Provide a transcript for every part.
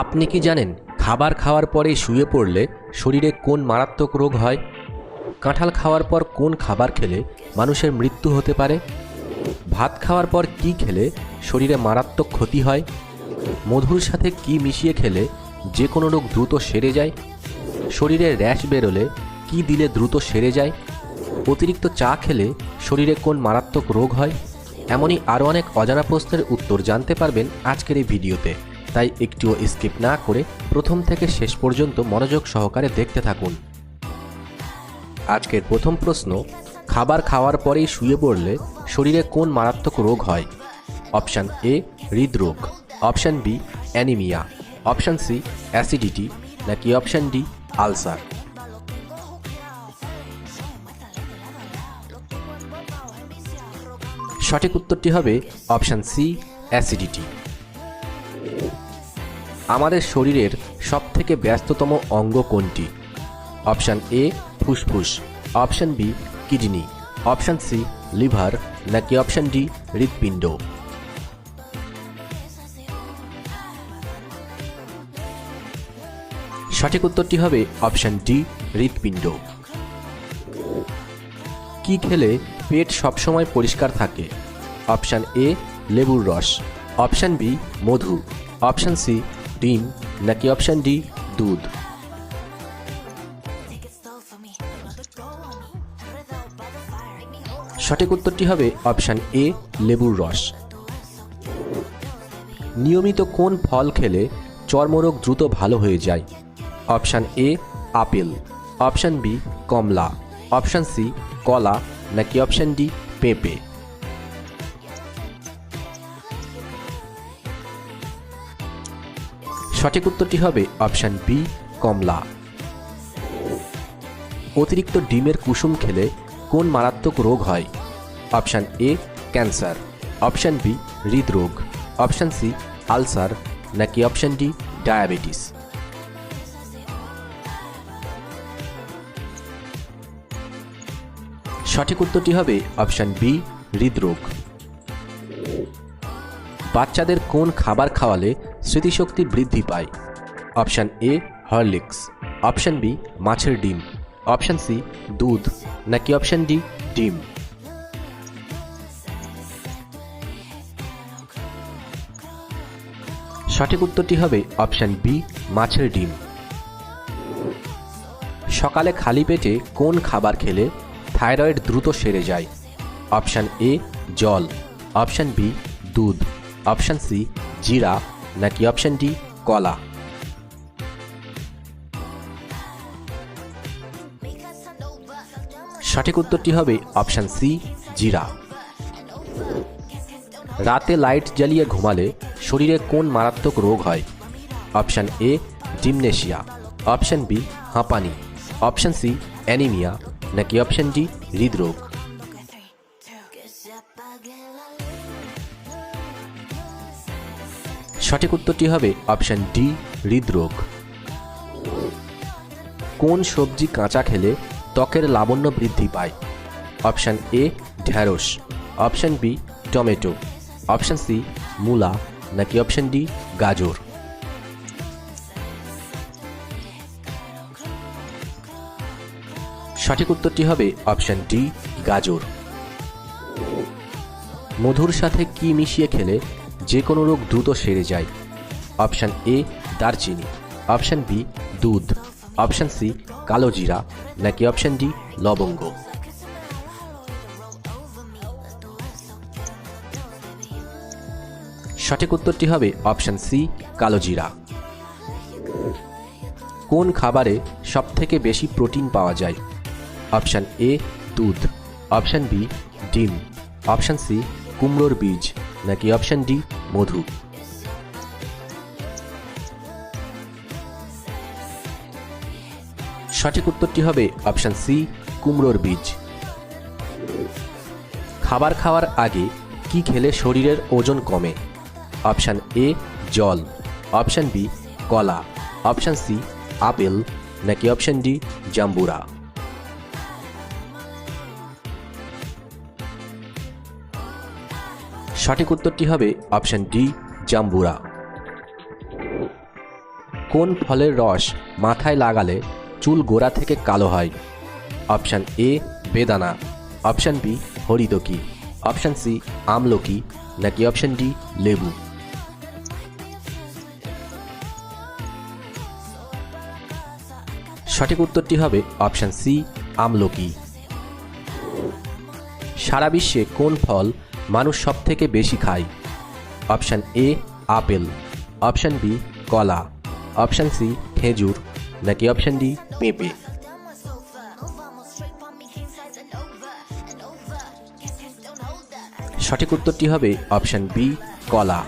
আপনি কি জানেন খাবার খাওয়ার পরে শুয়ে পড়লে শরীরে কোন মারাত্মক রোগ হয়? কাঁঠাল খাওয়ার পর কোন খাবার খেলে মানুষের মৃত্যু হতে পারে? ভাত খাওয়ার পর কি খেলে শরীরে মারাত্মক ক্ষতি হয়? মধুর সাথে কি মিশিয়ে খেলে যে কোনো রোগ দ্রুত সেরে যায়? শরীরে র্যাশ বেরোলে কি দিলে দ্রুত সেরে যায়? অতিরিক্ত চা খেলে শরীরে কোন মারাত্মক রোগ হয়? এমনই আরও অনেক অজানা প্রশ্নের উত্তর জানতে পারবেন আজকের এই ভিডিওতে। তাই একটিও স্কিপ না করে প্রথম থেকে শেষ পর্যন্ত মনোযোগ সহকারে দেখতে থাকুন। আজকের প্রথম প্রশ্ন, খাবার খাওয়ার পরেই শুয়ে পড়লে শরীরে কোন মারাত্মক রোগ হয়? অপশান এ, হৃদরোগ। Option B, anaemia. Option C, acidity. নাকি অপশান ডি, আলসার। সঠিক উত্তরটি হবে অপশান সি, অ্যাসিডিটি। আমাদের শরীরের সবথেকে ব্যস্ততম অঙ্গ কোনটি? অপশান এ ফুসফুস। Option B kidney. Option C liver. নাকি অপশান ডি হৃৎপিণ্ড? সঠিক উত্তরটি হবে অপশান ডি হৃৎপিণ্ড। কি খেলে পেট সবসময় পরিষ্কার থাকে? অপশান এ লেবুর রস। অপশান বি মধু। অপশান সি ডিম, নাকি অপশান ডি দুধ? সঠিক উত্তরটি হবে অপশান এ লেবুর রস। নিয়মিত কোন ফল খেলে চর্মরোগ দ্রুত ভালো হয়ে যায়? Option A apple. Option B Kamala. Option C কলা। নাকি অপশান ডি পেঁপে? সঠিক উত্তরটি হবে অপশান বি কমলা। অতিরিক্ত ডিমের কুসুম খেলে কোন মারাত্মক রোগ হয়? Option A cancer. Option B হৃদরোগ। Option C ulcer. নাকি অপশান ডি ডায়াবেটিস। সঠিক উত্তরটি হবে অপশান বি হৃদরোগ। বাচ্চাদের কোন খাবার খাওয়ালে স্মৃতিশক্তি বৃদ্ধি পায়? Option A Horlicks. Option B মাছের ডিম। অপশান সি দুধ। নাকি অপশান ডি ডিম? সঠিক উত্তরটি হবে অপশান বি মাছের ডিম। সকালে খালি পেটে কোন খাবার খেলে থাইরয়েড দ্রুত সেরে যায়? অপশান এ জল। অপশান বি দুধ। অপশান সি, জিরা, নাকি অপশান ডি, কলা? সঠিক উত্তরটি হবে অপশান সি, জিরা। রাতে লাইট জ্বালিয়ে ঘুমালে শরীরে কোন মারাত্মক রোগ হয়? Option A, dementia. Option B, হাঁপানি। Option C, anaemia. নাকি অপশান ডি, হৃদরোগ? সঠিক উত্তরটি হবে অপশান ডি, হৃদরোগ। কোন সবজি কাঁচা খেলে ত্বকের লাবণ্য বৃদ্ধি পায়? অপশান এ, ঢ্যাঁড়স। Option B, tomato. Option C, মূলা। নাকি অপশান ডি, গাজর? সঠিক উত্তরটি হবে অপশান ডি, গাজর। মধুর সাথে কি মিশিয়ে খেলে যে কোনো রোগ দ্রুত সেরে যায়। অপশান এ, দারচিনি। অপশান বি, দুধ। অপশান সি, কালো জিরা। নাকি অপশান ডি, লবঙ্গ। সঠিক উত্তরটি হবে অপশান সি, কালো জিরা। কোন খাবারে সবথেকে বেশি প্রোটিন পাওয়া যায়? অপশান এ, দুধ। অপশান বি, ডিম। অপশান সি, কুমড়োর বীজ। নাকি অপশান ডি মধু। সঠিক উত্তরটি হবে অপশান সি, কুমড়োর বীজ। খাবার খাওয়ার আগে কি খেলে শরীরের ওজন কমে? অপশান এ, জল। অপশান বি, কলা। Option C, apple. নাকি অপশান ডি, জাম্বুরা। সঠিক উত্তরটি হবে অপশান ডি, জাম্বুরা। কোন ফলের রস মাথায় লাগালে চুল গোড়া থেকে কালো হয়? অপশান এ, বেদানা। অপশান বি, হরিদকি। অপশান সি, আমলকি। নাকি অপশান ডি, লেবু। সঠিক উত্তরটি হবে অপশান সি, আমলকি। সারা বিশ্বে কোন ফল মানুষ সব থেকে বেশি খায়। Option A, apple. Option B, কলা। অপশান সি, খেজুর। নাকি অপশান ডি, পেঁপে। সঠিক উত্তরটি হবে অপশান বি, কলা।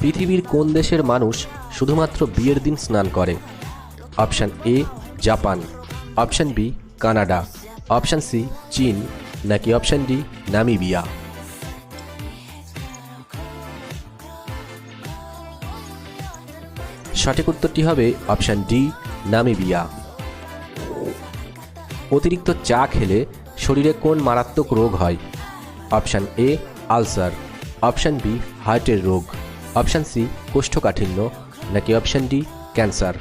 পৃথিবীর কোন দেশের মানুষ শুধুমাত্র বিয়ের দিন স্নান করে? Option A, Japan. Option B, Canada. Option C, চীন। নাকি অপশান ডি, নামিবিয়া? সঠিক উত্তরটি হবে অপশান ডি, নামিবিয়া। অতিরিক্ত চা খেলে শরীরে কোন মারাত্মক রোগ হয়? Option A, ulcer. Option B, হার্টের রোগ। অপশান সি, কোষ্ঠকাঠিন্য। নাকি অপশান ডি, ক্যান্সার।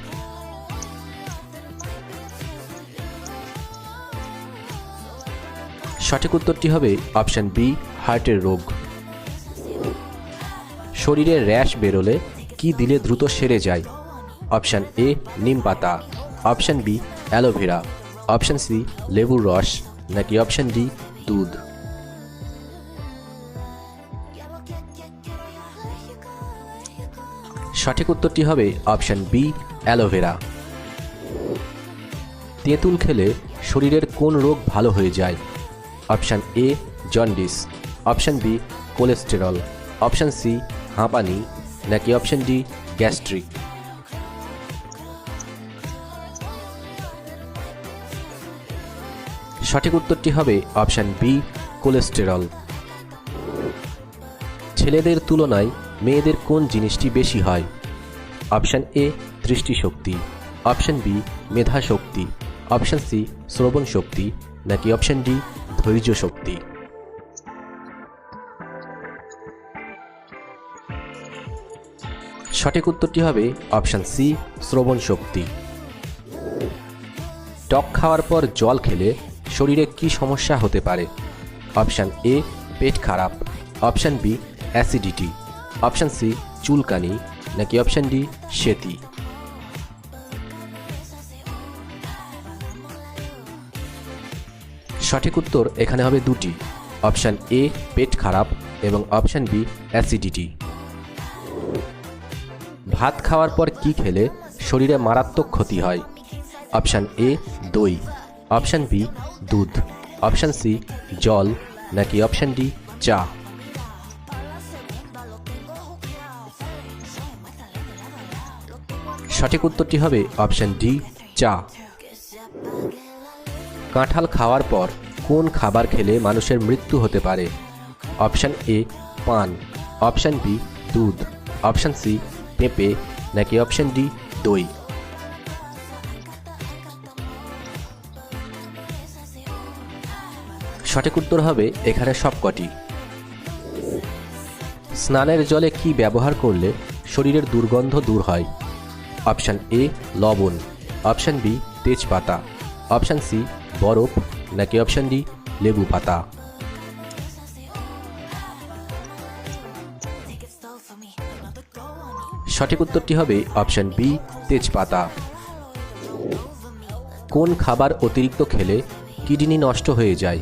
সঠিক উত্তরটি হবে অপশান বি, হার্টের রোগ। শরীরে র্যাশ বেরোলে কি দিলে দ্রুত সেরে যায়? অপশান এ, নিম পাতা। Option B, aloe vera. Option C, লেবুর রস। নাকি অপশান ডি, দুধ। সঠিক উত্তরটি হবে অপশান বি, অ্যালোভেরা। তেঁতুল খেলে শরীরের কোন রোগ ভালো হয়ে যায়? Option A jaundice option B cholesterol option C, হাঁপানি, নাকি অপশান ডি গ্যাস্ট্রিক সঠিক উত্তরটি হবে অপশান বি কোলেস্টেরল ছেলেদের তুলনায় মেয়েদের কোন জিনিসটি বেশি হয়? অপশান এ, দৃষ্টিশক্তি, অপশান বি মেধা শক্তি অপশান সি শ্রবণ শক্তি নাকি অপশান ডি ধৈর্য শক্তি। সঠিক উত্তরটি হবে অপশান সি, শ্রবণ শক্তি। টক খাওয়ার পর জল খেলে শরীরে কি সমস্যা হতে পারে? অপশান এ, পেট খারাপ। Option B, acidity. Option C, চুলকানি। নাকি অপশান ডি, সেতি। সঠিক উত্তর এখানে হবে দুটি। অপশান এ, পেট খারাপ এবং অপশান বি, অ্যাসিডিটি। ভাত খাওয়ার পর কি খেলে শরীরে মারাত্মক ক্ষতি হয়? অপশান এ, দই। অপশান বি, দুধ। অপশান সি, জল। নাকি অপশান ডি, চা। সঠিক উত্তরটি হবে অপশান ডি, চা। কাঁঠাল খাওয়ার পর কোন খাবার খেলে মানুষের মৃত্যু হতে পারে? অপশান এ, পান। অপশান বি, দুধ। অপশান সি, পেঁপে। নাকি অপশান ডি, দই? সঠিক উত্তর হবে এখানে সবকটি। স্নানের জলে কি ব্যবহার করলে শরীরের দুর্গন্ধ দূর হয়? অপশান এ, লবণ। অপশান বি, তেজপাতা। অপশান সি বরফ নাকি অপশান ডি লেবু পাতা। সঠিক উত্তরটি হবে অপশান বি তেজপাতা। কোন খাবার অতিরিক্ত খেলে কিডনি নষ্ট হয়ে যায়?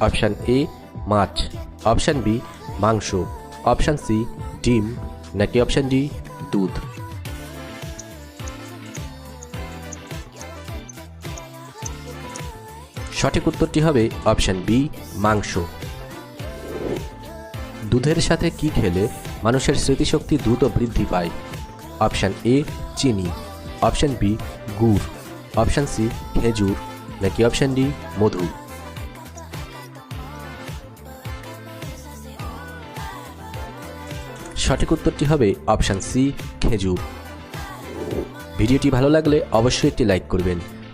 অপশান এ মাছ। অপশান বি মাংস। অপশান সি ডিম। নাকি অপশান ডি দুধ। সঠিক উত্তরটি হবে অপশান বি, মাংস। দুধের সাথে কি খেলে মানুষের স্মৃতিশক্তি দ্রুত বৃদ্ধি পায়? অপশান এ, চিনি। অপশান বি, গুড়। অপশান সি, খেজুর। নাকি অপশান ডি, মধু? সঠিক উত্তরটি হবে অপশান সি, খেজুর। ভিডিওটি ভালো লাগলে অবশ্যই একটি লাইক করবেন।